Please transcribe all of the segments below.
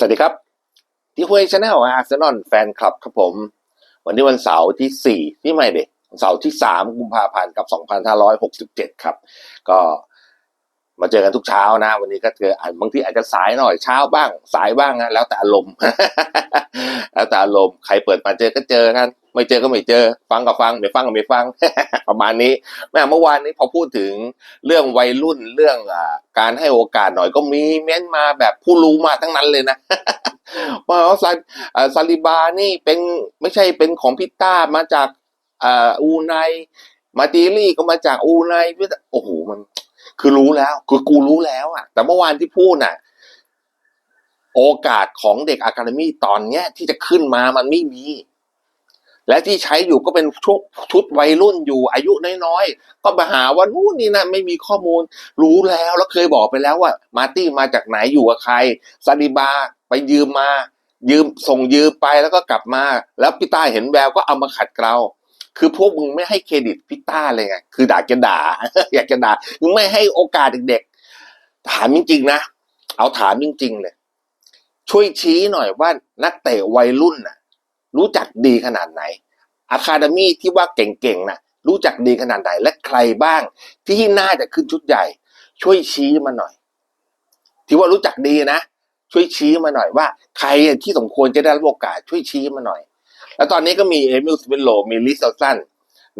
สวัสดีครับที่คุยชาแนลอาร์เซนอลแฟนคลับครับผม วันนี้วันเสาร์ที่สี่ที่ไม่เด็กเสาร์ที่สามกุมภาพันธ์กับสองพันห้าร้อยหกสิบเจ็ดครับ ก็ มาเจอกันทุกเช้านะ วันนี้ก็เจออะบางทีอาจจะสายหน่อยเช้าบ้าง สายบ้างนะแล้วแต่อารมณ์แล้วแต่อารมณ์ใครเปิดมาเจอก็เจอกันไม่เจอก็ไม่เจอ ฟังก็ฟังไม่ฟังก็ไม่ฟัง ประมาณนี้แม่เมื่อวานนี้พอพูดถึงเรื่องวัยรุ่นเรื่องอการให้โอกาสหน่อยก็มีเม้นมาแบบผู้รู้มาทั้งนั้นเลยนะว่าซาซาลิบานี่เป็นไม่ใช่เป็นของพิต้ามาจากอูไนมาติลี่ก็มาจากอูไนโอ้โหมัน คือรู้แล้ว คือกูรู้แล้วอะแต่เมื่อวานที่พูดน่ะ โอกาสของเด็กอะคาเดมี่ตอนเนี้ยที่จะขึ้นมามันไม่มี และที่ใช้อยู่ก็เป็นชุดชุดวัยรุ่นอยู่อายุน้อยๆ ก็มาหาว่านู่นนี่นะไม่มีข้อมูล รู้แล้วแล้วเคยบอกไปแล้วว่า มาร์ตี้มาจากไหนอยู่กับใครซาดิบาไปยืมมา ยืมส่งยืมไปแล้วก็กลับมา แล้วพี่ต้าเห็นแววก็เอามาขัดเกลา คือพวกมึงไม่ให้เครดิตพี่ต้าเลยไงคือด่าจะด่า อยากจะด่ามึงไม่ให้โอกาสเด็กๆถามจริงๆนะเอาถามจริงๆเลยช่วยชี้หน่อยว่านักเตะวัยรุ่นน่ะ รู้จักดีขนาดไหนอะคาเดมี่ที่ว่าเก่งๆน่ะ รู้จักดีขนาดไหนและใครบ้าง ที่น่าจะขึ้นชุดใหญ่ ช่วยชี้มาหน่อย ที่ว่ารู้จักดีนะช่วยชี้มาหน่อยว่า ใครที่สมควรจะได้รับโอกาสช่วยชี้มาหน่อย แล้วตอนนี้ก็มีเอมิลสเปนโลมีลิซสัน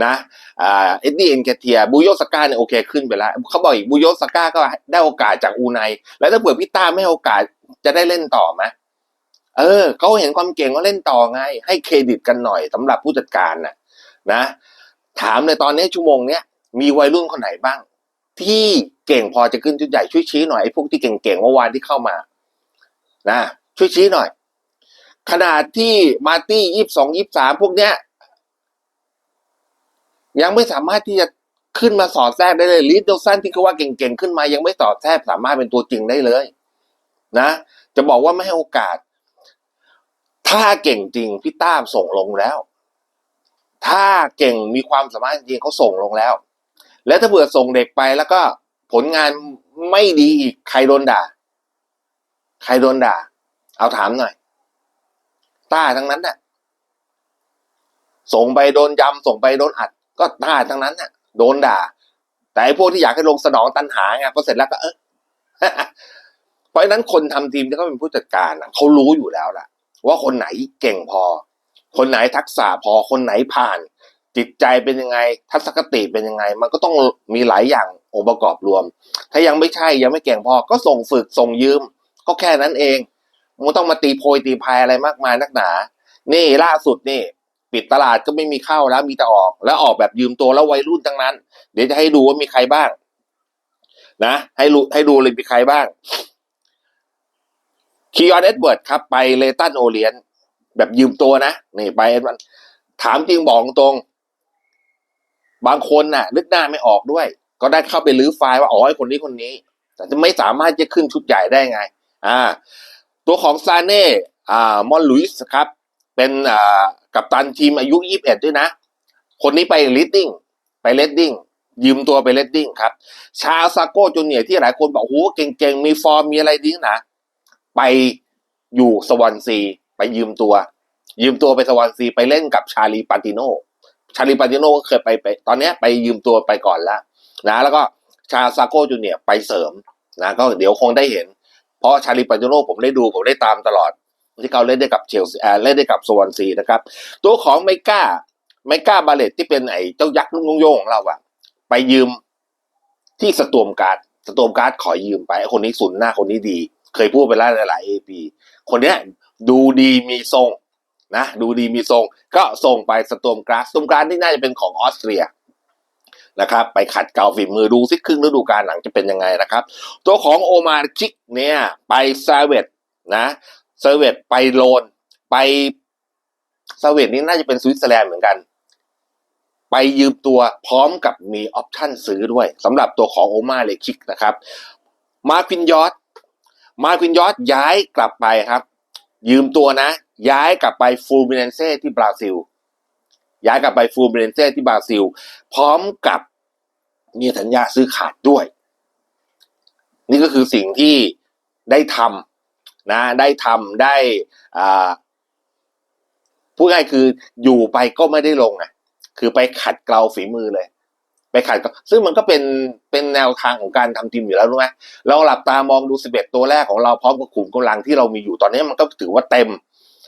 นะเอ็ดดี้เอ็นแคเทียบูโยสก้าเนี่ยโอเคขึ้นไปแล้วเขาบอกอีกบูโยสก้าก็ได้โอกาสจากอูไนแล้วถ้าเผื่อพี่ต้าไม่ให้โอกาสจะได้เล่นต่อไหมเออเขาเห็นความเก่งก็เล่นต่อไง ให้เครดิตกันหน่อยสำหรับผู้จัดการน่ะนะ ถามในตอนนี้ชั่วโมงเนี้ยมีวัยรุ่นคนไหนบ้าง ที่เก่งพอจะขึ้นชุดใหญ่ช่วยชี้หน่อยไอ้พวกที่เก่งๆเมื่อวานที่เข้ามา นะช่วยชี้หน่อย ขนาดที่มาตี้ยี่สิบสองยี่สามพวกเนี้ย ยังไม่สามารถที่จะขึ้นมาสอดแทรกได้เลยลิดโดสันที่เขาว่าเก่งๆขึ้นมา ยังไม่สอดแทรกสามารถเป็นตัวจริงได้เลย นะ จะบอกว่าไม่ให้โอกาส ถ้าเก่งจริงพี่ต้ามส่งลงแล้ว ถ้าเก่งมีความสามารถจริงเขาส่งลงแล้ว แล้วถ้าเผื่อส่งเด็กไปแล้วก็ผลงานไม่ดีอีกใครโดนด่า ใครโดนด่า เอาถามหน่อย ต้าทั้งนั้นน่ะ ส่งไปโดนยำส่งไปโดนอัด ก็ต้าทั้งนั้นน่ะ โดนด่า แต่ไอ้พวกที่อยากให้ลงสนองตันหาไงพอเสร็จแล้วก็เออเพราะฉะนั้นคนทำทีมที่เขาเป็นผู้จัดการเขารู้อยู่แล้วล่ะ ว่าคนไหนเก่งพอ คนไหนทักษะพอคนไหนผ่าน จิตใจเป็นยังไง ทัศนคติเป็นยังไง มันก็ต้องมีหลายอย่างองค์ประกอบรวม ถ้ายังไม่ใช่ยังไม่เก่งพอก็ส่งฝึกส่งยืม ก็แค่นั้นเอง มันต้องมาตีโพยตีพายอะไรมากมายนักหนา นี่ล่าสุดนี่ ปิดตลาดก็ไม่มีเข้าแล้วมีแต่ออก แล้วออกแบบยืมตัวแล้ววัยรุ่นทั้งนั้น เดี๋ยวจะให้ดูว่ามีใครบ้าง นะให้รู้ให้ดูเลยมีใครบ้างคีออนเอ็ดเวิร์ดครับ ไปเลตันโอเลียน แบบยืมตัวนะนี่ไปมันถามจริงบอกตรง บางคนน่ะนึกหน้าไม่ออกด้วย ก็ได้เข้าไปรื้อไฟล์ว่าอ๋อไอ้คนนี้คนนี้ แต่จะไม่สามารถจะขึ้นชุดใหญ่ได้ไง อ่า ตัวของซาเน่อ่ามอนลุยส์ครับ เป็นอ่ากัปตันทีมอายุยี่สิบเอ็ดด้วยนะ คนนี้ไปลิดดิ้งไปเลดดิ้งยืมตัวไปเลดดิ้งครับ ชาซาโก้จูเนียร์ที่หลายคนบอกโอ้โหเก่งๆ มีฟอร์มมีอะไรดีนะ ไปอยู่สวอนซี ไปยืมตัว ยืมตัวไปสวอนซี ไปเล่นกับชาลีปาติโนชาลีปาติโนก็เคยไปไป ตอนนี้ไปยืมตัวไปก่อนแล้วนะ แล้วก็ชาซาโก้จูเนียร์ไปเสริมนะก็เดี๋ยวคงได้เห็น เพราะชาลีปาติโนผมได้ดูผมได้ตามตลอด ที่เขาเล่นได้กับเชลซีเล่นได้กับสวอนซีนะครับ ตัวของไมก้าไมก้าบาเลตที่เป็นไอ้เจ้ายักษ์ลุงโยงของเราอะไปยืมที่สตวมการ์ดสตวมการ์ดขอยืมไปคนนี้สุนหน้าคนนี้ดี เคยพูดไปแล้วหลายๆเอปีคนเนี้ยดูดีมีทรงนะ ดูดีมีทรง ก็ส่งไปสตวมการ์ดสตวมการ์ดที่น่าจะเป็นของออสเตรีย นะครับ ไปขัดเกลาฝีมือดูซิครึ่งฤดูกาลหลังจะเป็นยังไงนะครับ ตัวของโอมาร์ชิกเนี่ย ไปซาเวตนะซาเวตไปโลน ไปซาเวตนี่น่าจะเป็นสวิตเซอร์แลนด์เหมือนกัน ไปยืมตัวพร้อมกับมีออปชั่นซื้อด้วยสำหรับตัวของโอมาเลคิกนะครับ มาควินยอตมาควินยอตย้ายกลับไปครับ ยืมตัวนะ ย้ายกลับไปฟูมิเนเซ่ที่บราซิลย้ายกลับไปฟูมิเนเซ่ที่บราซิล พร้อมกับ มีสัญญาซื้อขาดด้วย นี่ก็คือสิ่งที่ได้ทำนะได้ทำได้อ่าพูดง่ายคืออยู่ไปก็ไม่ได้ลงอะ คือไปขัดเกลาฝีมือเลย ไปขัดซึ่งมันก็เป็นเป็นแนวทางของการทำทีมอยู่แล้วรู้ไหมเราหลับตามองดูสิบเอ็ดตัวแรกของเราพร้อมกับขุมกำลังที่เรามีอยู่ตอนนี้มันก็ถือว่าเต็ม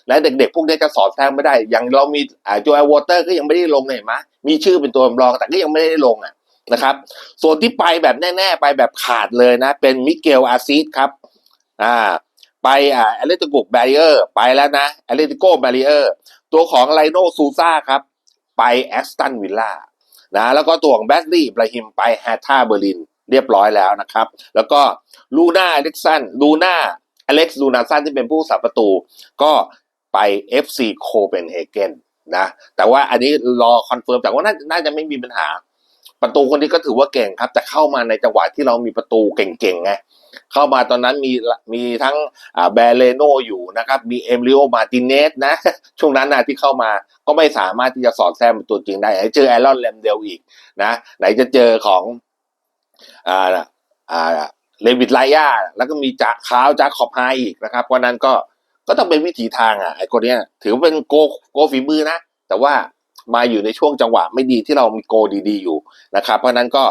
และเด็กๆ พวกนี้จะสอดแทรกไม่ได้ อย่างเรามีอ่าโจเอลวอเตอร์ก็ยังไม่ได้ลงเลยเห็นไหมมีชื่อเป็นตัวสำรองแต่ก็ยังไม่ได้ลงอะ นะครับ ส่วนที่ไปแบบแน่ ๆ ไปแบบขาดเลยนะ เป็นมิเกลอาซิสครับอ่าไปอ่าแอตเลติโกแบรีเออร์ไปแล้วนะแอตเลติโกแบรีเออร์ตัวของไลโนซูซ่าครับ ไปแอสตันวิลล่านะแล้วก็ตัวของแบดลี่บราฮิมไปแฮตท่าเบอร์ลินเรียบร้อยแล้วนะครับ แล้วก็ลูน่าอเล็กซันลูน่าอเล็กซ์ลูนาซันที่เป็นผู้สับประตู ก็ไป FC โคเปนเฮเกนนะแต่ว่าอันนี้รอคอนเฟิร์มแต่ว่าน่าน่าจะไม่มีปัญหา ประตูคนนี้ก็ถือว่าเก่งครับ แต่เข้ามาในจังหวะที่เรามีประตูเก่งๆไงเข้ามาตอนนั้นมีมีทั้งแบเลโนอยู่นะครับ มีเอมริโอมาติเนสนะ ช่วงนั้นนะที่เข้ามาก็ไม่สามารถที่จะสอดแทรกเป็นตัวจริงได้ไหนเจอแอรอนแลมเดลอีกนะ ไหนจะเจอของอ่าอ่าเลวิดไลยาแล้วก็มีจาคาวจาขอบไฮอีกนะครับเพราะนั้นก็ก็ต้องเป็นวิถีทางอะไอ้คนเนี้ยถือว่าเป็นโกโกฝีมือนะ แต่ว่า มาอยู่ในช่วงจังหวะไม่ดีที่เรามีโกดีๆอยู่นะครับ เพราะนั้นก็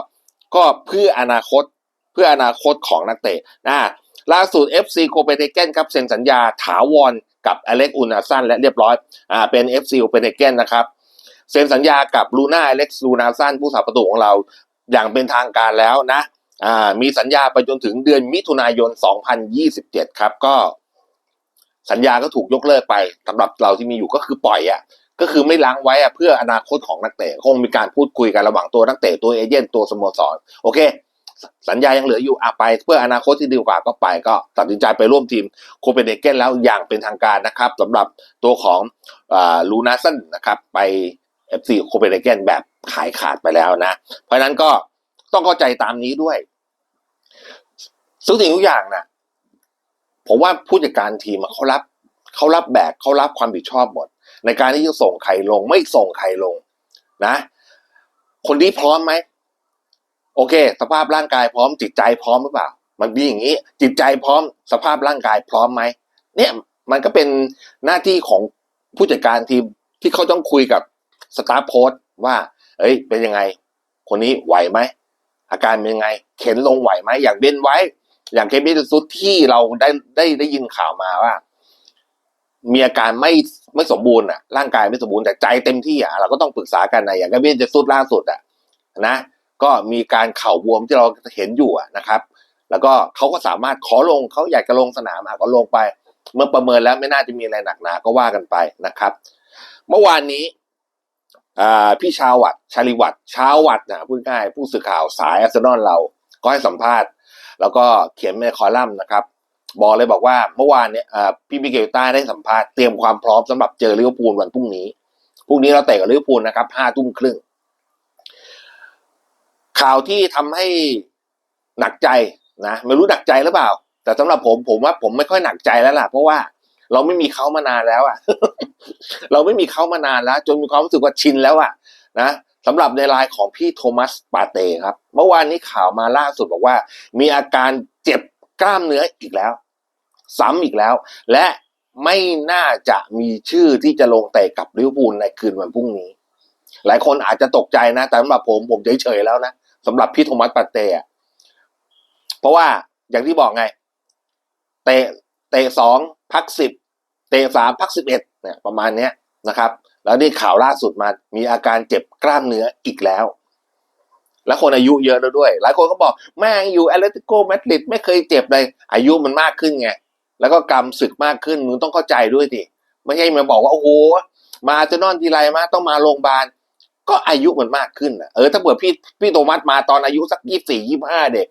ก็เพื่ออนาคตเพื่ออนาคตของนักเตะนะล่าสุด FC โคเปนเฮเกนครับเซ็นสัญญาถาวรกับอเล็กอุนาซันและเรียบร้อยอ่าเป็น FC โคเปนเฮเกนนะครับเซ็นสัญญากับลูน่าอเล็กซ์ลูนาซันผู้สาประตูของเราอย่างเป็นทางการแล้วนะอ่ามีสัญญาไปจนถึงเดือนมิถุนายน 2027 ครับก็สัญญาก็ถูกยกเลิกไปสำหรับเราที่มีอยู่ก็คือปล่อยอะ ก็คือไม่ล้างไว้อะเพื่ออนาคตของนักเตะคงมีการพูดคุยกันระหว่างตัวนักเตะตัวเอเจนต์ตัวสโมสรโอเค สัญญายังเหลืออยู่อะไป เพื่ออนาคตที่ดีกว่าก็ไป ก็ตัดสินใจไปร่วมทีมโคเปนเฮเกนแล้วอย่างเป็นทางการนะครับสำหรับตัวของลูนาสันนะครับ ไป FC โคเปนเฮเกนแบบขายขาดไปแล้วนะ เพราะนั้นก็ต้องเข้าใจตามนี้ด้วยทุกสิ่งทุกอย่างนะผมว่าผู้จัดการทีมเขารับ เขารับแบกเขารับความผิดชอบหมด ในการที่จะส่งใครลง ไม่ส่งใครลงนะ คนนี้พร้อมไหมโอเค สภาพร่างกายพร้อมจิตใจพร้อมหรือเปล่า มันมีอย่างนี้ จิตใจพร้อม สภาพร่างกายพร้อมไหมเนี่ยมันก็เป็นหน้าที่ของผู้จัดการทีมที่เขาต้องคุยกับสตาฟโค้ชว่า เอ้ย เป็นยังไง คนนี้ไหวไหมอาการเป็นยังไง เข็นลงไหวไหมอย่างเบนไว้ อย่างเคมิลซุดที่เราได้ได้ได้ยินข่าวมาว่า มีอาการไม่ไม่สมบูรณ์อะร่างกายไม่สมบูรณ์แต่ใจเต็มที่อะเราก็ต้องปรึกษากันนะอย่างกเบนจะสุดล่าสุดอะนะก็มีการเข่าบวมที่เราเห็นอยู่ะนะครับ แล้วก็เขาก็สามารถขอลงเขาอยากจะลงสนามอะก็ลงไป เมื่อประเมินแล้วไม่น่าจะมีอะไรหนักหนาก็ว่ากันไปนะครับ เมื่อวานนี้อ่าพี่ชาววัดชาลิวัดชาววัดนะพูดง่ายผู้สื่อข่าวสายอาร์เซนอลเราก็ให้สัมภาษณ์ แล้วก็เขียนในคอลัมน์นะครับ บอกเลยบอกว่าเมื่อวานเนี่ยพี่มิเกลต้าได้สัมภาษณ์เตรียมความพร้อมสำหรับเจอลิเวอร์พูลวันพรุ่งนี้พรุ่งนี้เราเตะกับลิเวอร์พูลนะครับห้าทุ่มครึ่งข่าวที่ทำให้หนักใจนะไม่รู้หนักใจหรือเปล่า แต่สำหรับผมผมว่าผมไม่ค่อยหนักใจแล้วล่ะ เพราะว่าเราไม่มีเขามานานแล้วอะเราไม่มีเขามานานแล้ว จนมีความรู้สึกว่าชินแล้วอะนะสำหรับในรายของพี่โทมัสปาเต้ครับ เมื่อวานนี้ข่าวมาล่าสุดบอกว่า มีอาการเจ็บ กล้ามเนื้ออีกแล้ว ซ้ำอีกแล้ว และไม่น่าจะมีชื่อที่จะลงเตะกับลิเวอร์พูลในคืนวันพรุ่งนี้ หลายคนอาจจะตกใจนะ แต่สำหรับผมผมเฉยๆแล้วนะสำหรับพี่โทมัสปาเต้อะเพราะว่าอย่างที่บอกไง เตะเตะสองพักสิบเตะสามพักสิบเอ็ดเนี่ยประมาณเนี้ยนะครับ แล้วนี่ข่าวล่าสุดมามีอาการเจ็บกล้ามเนื้ออีกแล้ว และคนอายุเยอะแล้วด้วย หลายคนก็บอกแม่อยู่แอตเลติโกมาดริดไม่เคยเจ็บเลย อายุมันมากขึ้นไง แล้วก็กรรมศึกมากขึ้นมึงต้องเข้าใจด้วยดิไม่ใช่มาบอกว่า โอ้โห มาอาร์เซนอลทีไรมาต้องมาโรงพยาบาล ก็อายุมันมากขึ้นอะเออถ้าเผื่อพี่พี่โทมัสมาตอนอายุสักยี่สี่ยี่ห้าเด็ก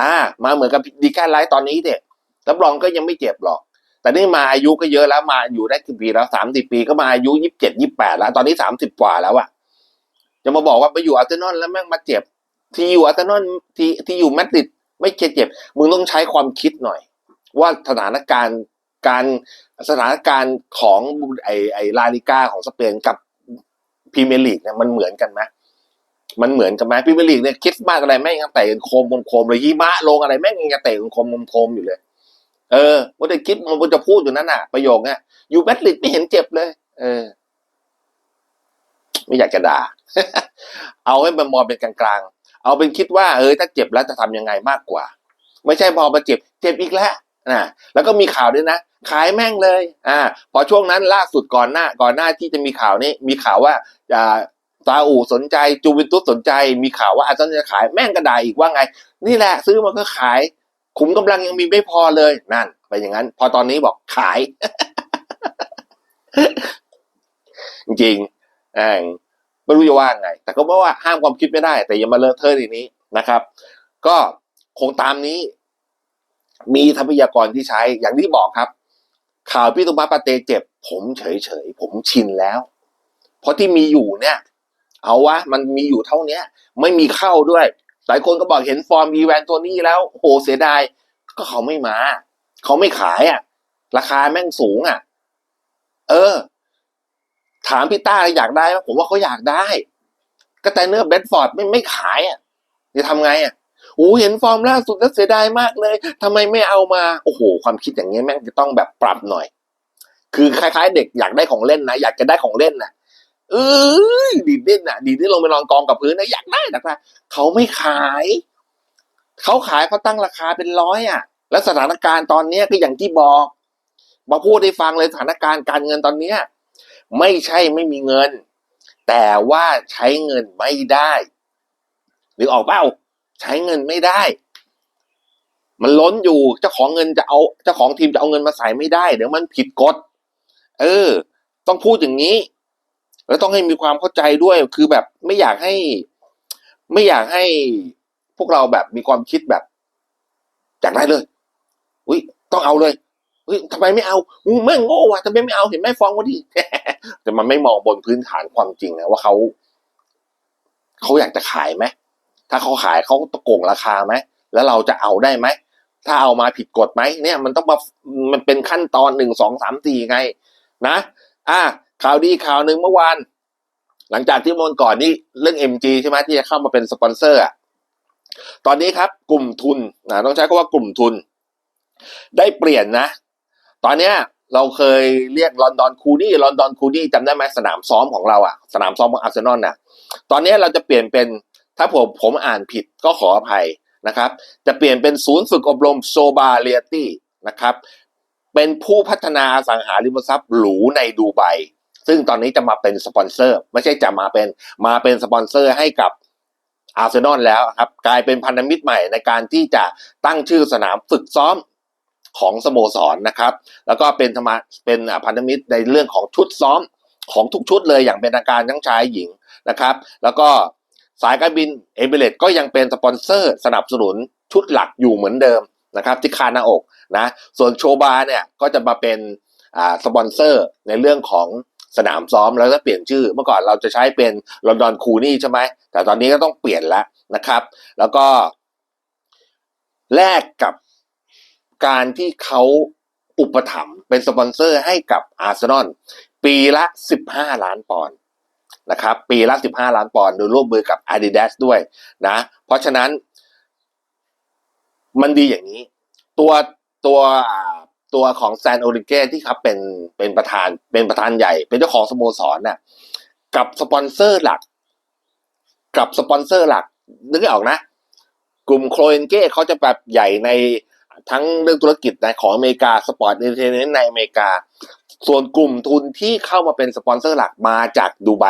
อ่า มาเหมือนกับดีแค่ไลท์ตอนนี้เด็กรับรองก็ยังไม่เจ็บหรอก แต่นี่มาอายุก็เยอะแล้วมาอยู่ได้กี่ปีแล้วสามสิบปีก็มาอายุยี่สิบเจ็ดยี่แปดแล้ว ตอนนี้สามสิบกว่าแล้วอะ จะมาบอกว่าไปอยู่อาร์เซนอลแล้วแม่งมาเจ็บ ที่อยู่อาร์เซนอลที่ที่อยู่แมดริดไม่เจ็บเจ็บมึงต้องใช้ความคิดหน่อย ว่าสถานการณ์การสถานการณ์ของไอไอลาลิกาของสเปนกับพรีเมียร์ลีกเนี่ยมันเหมือนกันไหมมันเหมือนกันไหมพรีเมียร์ลีกเนี่ยคริดมากอะไรแม่งยังเตะกันโคมโคมเลยหิมะลงอะไรแม่งยังเตะกันโคมโคมอยู่เลย เออว่าแต่คิดมันจะพูดอยู่นั่นน่ะ ประโยคเนี้ยอยู่แมดริดไม่เห็นเจ็บเลย เออ ไม่อยากจะด่า เอาให้มันมองเป็นกลางๆ เอาเป็นคิดว่าเออถ้าเจ็บแล้วจะทำยังไงมากกว่า ไม่ใช่พอมาเจ็บเจ็บอีกแล้วนะแล้วก็มีข่าวด้วยนะ ขายแม่งเลยอ่าพอช่วงนั้นล่าสุดก่อนหน้าก่อนหน้าที่จะมีข่าวนี้มีข่าวว่าจะซาอูสนใจจูเวนตุสสนใจ มีข่าวว่าอาร์เซนอลจะขายแม่งก็ด่าอีกว่าไง นี่แหละซื้อมันก็ขาย ขุมกำลังยังมีไม่พอเลยนั่นไปอย่างนั้น พอตอนนี้บอกขาย จริงอ่า ไม่รู้จะว่าไง แต่ก็ไม่ว่าห้ามความคิดไม่ได้ แต่อย่ามาเลอะเทอะทีนี้นะครับ ก็คงตามนี้ มีทรัพยากรที่ใช้อย่างที่บอกครับ ข่าวพี่ตุมาปาเตเจ็บ ผมเฉยๆผมชินแล้ว เพราะที่มีอยู่เนี่ย เอาวะมันมีอยู่เท่าเนี้ย ไม่มีเข้าด้วยหลายคนก็บอกเห็นฟอร์มอีแวนตัวนี้แล้วโหเสียดายก็เขาไม่มา เขาไม่ขายอะ ราคาแม่งสูงอะ เออ ถามพี่ต้าอยากได้ไหมผมว่าเขาอยากได้ ก็แต่เนื้อเบดฟอร์ดไม่ไม่ขายอะจะทำไงอะโอ้เห็นฟอร์มล่าสุดแล้วเสียดายมากเลยทำไมไม่เอามาโอ้โห ความคิดอย่างเงี้ยแม่งจะต้องแบบปรับหน่อย คือคล้ายๆ เด็กอยากได้ของเล่นนะอยากจะได้ของเล่นนะเอ้ยดีดดิ้นน่ะ ดีดดิ้นลงไปนอนกองกับพื้นนะอยากได้นะคะเขาไม่ขายเขาขายเขาตั้งราคาเป็นร้อยอะ แล้วสถานการณ์ตอนเนี้ยก็อย่างที่บอกมาพูดให้ฟังเลยสถานการณ์การเงินตอนเนี้ย ไม่ใช่ไม่มีเงิน แต่ว่าใช้เงินไม่ได้ หรือออกเปล่าใช้เงินไม่ได้ มันล้นอยู่เจ้าของเงินจะเอาเจ้าของทีมจะเอาเงินมาใส่ไม่ได้ เดี๋ยวมันผิดกฎเออ ต้องพูดอย่างนี้ แล้วต้องให้มีความเข้าใจด้วยคือแบบไม่อยากให้ ไม่อยากให้พวกเราแบบมีความคิดแบบอยากได้เลย อุ้ยต้องเอาเลยเฮ้ยทำไมไม่เอาอู้แม่งโง่ว่ะทำไมไม่เอาเห็นแม่ฟ้องว่าดี แต่มันไม่มองบนพื้นฐานความจริงนะว่าเขาเขาอยากจะขายไหมถ้าเขาขายเขาตะโกงราคาไหมแล้วเราจะเอาได้ไหมถ้าเอามาผิดกฎไหมเนี่ยมันต้องมามันเป็นขั้นตอนหนึ่งสองสามสี่ไง นะ อ่าข่าวดีข่าวหนึ่งเมื่อวานหลังจากที่มนก่อนนี่เรื่อง MG ใช่ไหมที่จะเข้ามาเป็นสปอนเซอร์อะตอนนี้ครับกลุ่มทุนนะต้องใช้คำว่ากลุ่มทุน ได้เปลี่ยนนะ ตอนเนี้ย เราเคยเรียกลอนดอนคูนี่ลอนดอนคูนี่จำได้ไหมสนามซ้อมของเราอะสนามซ้อมของอาร์เซนอลน่ะ ตอนนี้เราจะเปลี่ยนเป็นถ้าผมผมอ่านผิดก็ขออภัยนะครับ จะเปลี่ยนเป็นศูนย์ฝึกอบรมโซบาเรียตี้นะครับ เป็นผู้พัฒนาสังหาริมทรัพย์หรูในดูไบซึ่งตอนนี้จะมาเป็นสปอนเซอร์ ไม่ใช่จะมาเป็นมาเป็นสปอนเซอร์ให้กับอาร์เซนอลแล้วครับ กลายเป็นพันธมิตรใหม่ในการที่จะตั้งชื่อสนามฝึกซ้อม ของสโมสรนะครับ แล้วก็เป็นธรรมเป็นพันธมิตรในเรื่องของชุดซ้อมของทุกชุดเลยอย่างเป็นทางการทั้งชายหญิงนะครับ แล้วก็สายการบินเอมิเรตก็ยังเป็นสปอนเซอร์สนับสนุนชุดหลักอยู่เหมือนเดิมนะครับที่คาหน้าอกนะส่วนโชบาเนี่ยก็จะมาเป็นสปอนเซอร์ในเรื่องของสนามซ้อมแล้วก็เปลี่ยนชื่อ เมื่อก่อนเราจะใช้เป็นลอนดอนคูนี่ใช่ไหมแต่ตอนนี้ก็ต้องเปลี่ยนแล้วนะครับ แล้วก็แลกกับ การที่เขาอุปถัมภ์เป็นสปอนเซอร์ให้กับอาร์เซนอลปีละ 15 ล้านปอนด์นะครับ ปีละ 15 ล้านปอนด์โดยร่วมมือกับ Adidas ด้วยนะ เพราะฉะนั้น มันดีอย่างนี้ ตัวตัวตัวของแซนโอริเกที่ครับเป็นเป็นประธานเป็นประธานใหญ่ เป็นเจ้าของสโมสรน่ะกับสปอนเซอร์หลัก กับสปอนเซอร์หลักนึกออกนะ กลุ่มโคลเอนเก้เขาจะแบบใหญ่ใน ทั้งเรื่องธุรกิจในของอเมริกาสปอร์ตเอนเตอร์เทนเมนต์ในอเมริกา ส่วนกลุ่มทุนที่เข้ามาเป็นสปอนเซอร์หลักมาจากดูไบ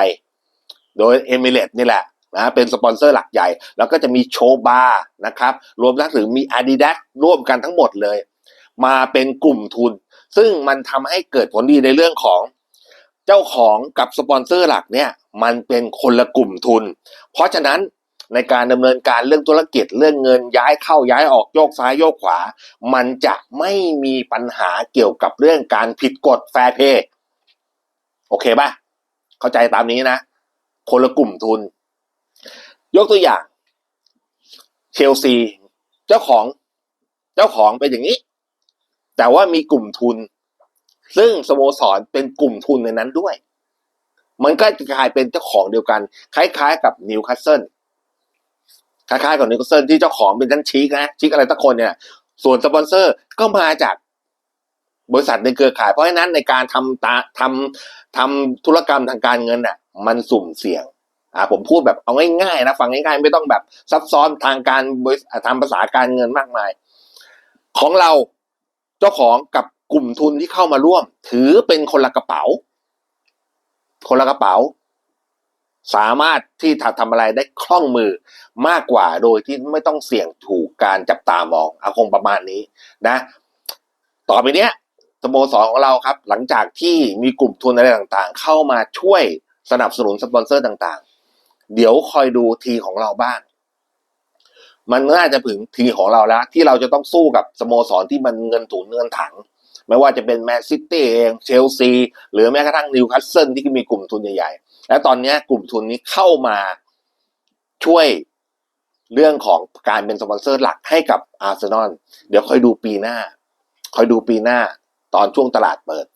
โดยเอมิเรตนี่แหละนะเป็นสปอนเซอร์หลักใหญ่ แล้วก็จะมีโชบานะครับรวมทั้งถึงมี Adidas ร่วมกันทั้งหมดเลย มาเป็นกลุ่มทุน ซึ่งมันทำให้เกิดผลดีในเรื่องของเจ้าของกับสปอนเซอร์หลักเนี่ยมันเป็นคนละกลุ่มทุน เพราะฉะนั้น ในการดำเนินการเรื่องธุรกิจเรื่องเงินย้ายเข้าย้ายออกโยกซ้ายโยกขวา มันจะไม่มีปัญหาเกี่ยวกับเรื่องการผิดกฎแฟร์เพย์โอเคป่ะ เข้าใจตามนี้นะ คนละกลุ่มทุน ยกตัวอย่างเชลซีเจ้าของเจ้าของเป็นอย่างนี้ แต่ว่ามีกลุ่มทุน ซึ่งสโมสรเป็นกลุ่มทุนในนั้นด้วย มันก็จะกลายเป็นเจ้าของเดียวกัน คล้ายๆ กับนิวคาสเซิล คล้ายๆกับนิวคาสเซิลที่เจ้าของเป็นทั้งชีกนะชีกอะไรตักคนเนี่ย ส่วนสปอนเซอร์ก็มาจากบริษัทในเครือข่าย เพราะฉะนั้นในการทำตาทำทำธุรกรรมทางการเงินน่ะ มันสุ่มเสี่ยงอ่าผมพูดแบบเอาง่ายๆนะฟังง่ายๆ ไม่ต้องแบบซับซ้อนทางการบริษัททำภาษาการเงินมากมาย ของเราเจ้าของกับกลุ่มทุนที่เข้ามาร่วม ถือเป็นคนละกระเป๋า คนละกระเป๋า สามารถที่จะทำอะไรได้คล่องมือมากกว่าโดยที่ไม่ต้องเสี่ยงถูกการจับตามองอาคงประมาณนี้นะ ต่อไปเนี้ยสโมสรของเราครับ หลังจากที่มีกลุ่มทุนอะไรต่างๆ เข้ามาช่วยสนับสนุนสปอนเซอร์ต่างๆ เดี๋ยวคอยดูทีของเราบ้าง มันน่าจะถึงทีของเราแล้ว ที่เราจะต้องสู้กับสโมสรที่มันเงินถุงเงินถัง ไม่ว่าจะเป็นแมนซิตี้เองเชลซี หรือแม้กระทั่งนิวคาสเซิลที่มีกลุ่มทุนใหญ่ๆ และตอนนี้กลุ่มทุนนี้เข้ามาช่วยเรื่องของการเป็นสปอนเซอร์หลักให้กับอาร์เซนอลเดี๋ยวคอยดูปีหน้าคอยดูปีหน้า ตอนช่วงตลาดเปิด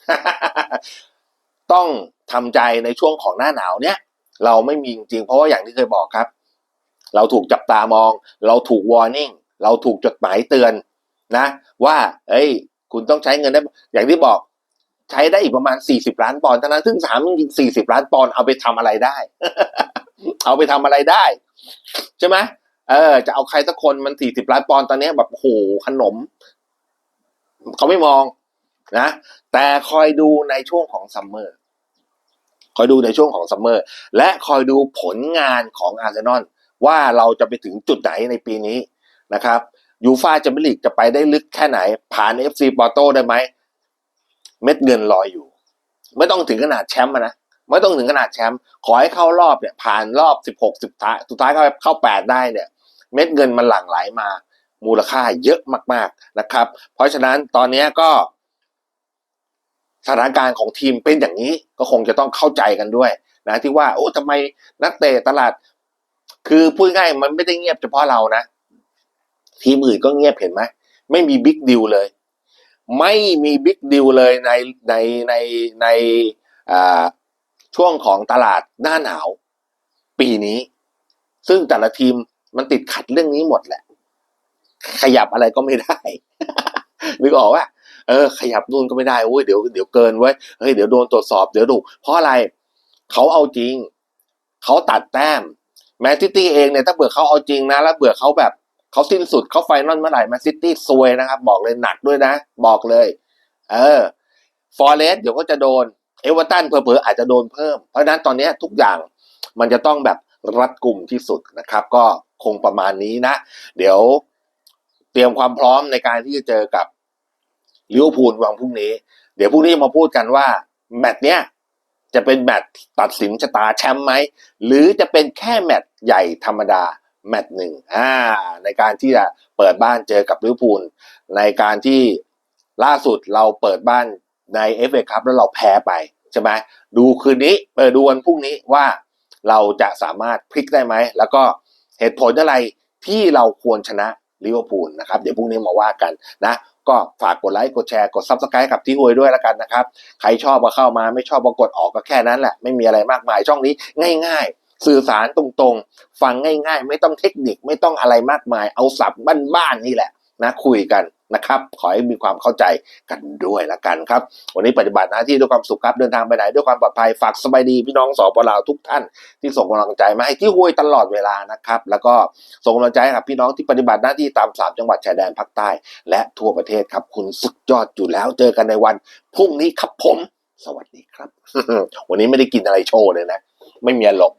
ต้องทำใจในช่วงของหน้าหนาวเนี้ยเราไม่มีจริงเพราะว่าอย่างที่เคยบอกครับ เราถูกจับตามอง เราถูกวอร์นิ่งเราถูกจดหมายเตือนนะ ว่า เอ้ย คุณต้องใช้เงินได้ อย่างที่บอก ใช้ได้อีกประมาณสี่สิบล้านปอนด์เท่านั้นซึ่งสามสี่สิบล้านปอนด์เอาไปทำอะไรได้ เอาไปทำอะไรได้ ใช่ไหมเออ จะเอาใครสักคนมันสี่สิบล้านปอนด์ตอนนี้แบบโหขนม เขาไม่มองนะ แต่คอยดูในช่วงของซัมเมอร์ คอยดูในช่วงของซัมเมอร์ และคอยดูผลงานของอาร์เซนอลว่าเราจะไปถึงจุดไหนในปีนี้นะครับยูฟาแชมเปี้ยนลีกจะไปได้ลึกแค่ไหน ผ่านเอฟซีปอร์โตได้ไหม เม็ดเงินลอยอยู่ ไม่ต้องถึงขนาดแชมป์นะไม่ต้องถึงขนาดแชมป์ขอให้เข้ารอบเนี่ย ผ่านรอบสิบหกสิบท้ายสุดท้ายเข้าเข้าแปดได้เนี่ย เม็ดเงินมันหลั่งไหลมา มูลค่าเยอะมาก ๆนะครับ เพราะฉะนั้นตอนนี้ก็สถานการณ์ของทีมเป็นอย่างนี้ก็คงจะต้องเข้าใจกันด้วยนะที่ว่าโอ้ทำไมนักเตะตลาด คือพูดง่ายมันไม่ได้เงียบเฉพาะเรานะ ทีมอื่นก็เงียบเห็นไหมไม่มีบิ๊กดิวเลย ไม่มีบิ๊กดิวเลยในในในในช่วงของตลาดหน้าหนาว ปีนี้ ซึ่งแต่ละทีมมันติดขัดเรื่องนี้หมดแหละ ขยับอะไรก็ไม่ได้นึกออกว่าเออ ขยับนู่นก็ไม่ได้เว้ยเดี๋ยวเดี๋ยวเกินเว้ยเฮ้ยเดี๋ยวโดนตรวจสอบเดี๋ยวดูเพราะอะไรเขาเอาจริง เขาตัดแต้มแมนซิตี้เองเนี่ยถ้าเบื่อเขาเอาจริงนะ แล้วเบื่อเขาแบบ เขาสิ้นสุดเขาไฟนอลเมื่อไหร่แมนซิตี้ซวยนะครับ บอกเลยหนักด้วยนะ บอกเลย เออฟอร์เรสเดี๋ยวก็จะโดนเอเวอร์ตันเผลอๆอาจจะโดนเพิ่ม เพราะนั้นตอนนี้ทุกอย่างมันจะต้องแบบรัดกลุ่มที่สุดนะครับ ก็คงประมาณนี้นะ เดี๋ยวเตรียมความพร้อมในการที่จะเจอกับลิเวอร์พูลวันพรุ่งนี้ เดี๋ยวพรุ่งนี้มาพูดกันว่าแมตช์เนี้ยจะเป็นแมตช์ตัดสินชะตาแชมป์ไหม หรือจะเป็นแค่แมตช์ใหญ่ธรรมดา แมตช์หนึ่งอ่าในการที่จะเปิดบ้านเจอกับลิเวอร์พูลในการที่ล่าสุดเราเปิดบ้านในเอฟเอคัพแล้วเราแพ้ไปใช่ไหมดูคืนนี้เออดูวันพรุ่งนี้ว่าเราจะสามารถพลิกได้ไหม แล้วก็เหตุผลอะไรที่เราควรชนะลิเวอร์พูลนะครับ เดี๋ยวพรุ่งนี้มาว่ากันนะ ก็ฝากกดไลค์ กดแชร์ กดซับสไครต์กับที่หวยด้วยแล้วกันนะครับ ใครชอบก็เข้ามาไม่ชอบก็กดออกก็แค่นั้นแหละ ไม่มีอะไรมากมายช่องนี้ง่าย ๆ สื่อสารตรงๆ ฟังง่าย ๆ ไม่ต้องเทคนิคไม่ต้องอะไรมากมาย เอาสับบ้านๆนี่แหละนะคุยกันนะครับ ขอให้มีความเข้าใจกันด้วยละกันครับ วันนี้ปฏิบัติหน้าที่ด้วยความสุขครับ เดินทางไปไหนด้วยความปลอดภัย ฝากสบายดีพี่น้องสปลาวทุกท่าน ที่ส่งกำลังใจมาให้ที่ห้วยตลอดเวลานะครับ แล้วก็ส่งกำลังใจให้กับพี่น้องที่ปฏิบัติหน้าที่ตามสามจังหวัดชายแดนภาคใต้ และทั่วประเทศครับ คุณสุดยอดอยู่แล้ว เจอกันในวันพรุ่งนี้ครับผม สวัสดีครับ วันนี้ไม่ได้กินอะไรโชว์เลยนะ ไม่มีอารมณ์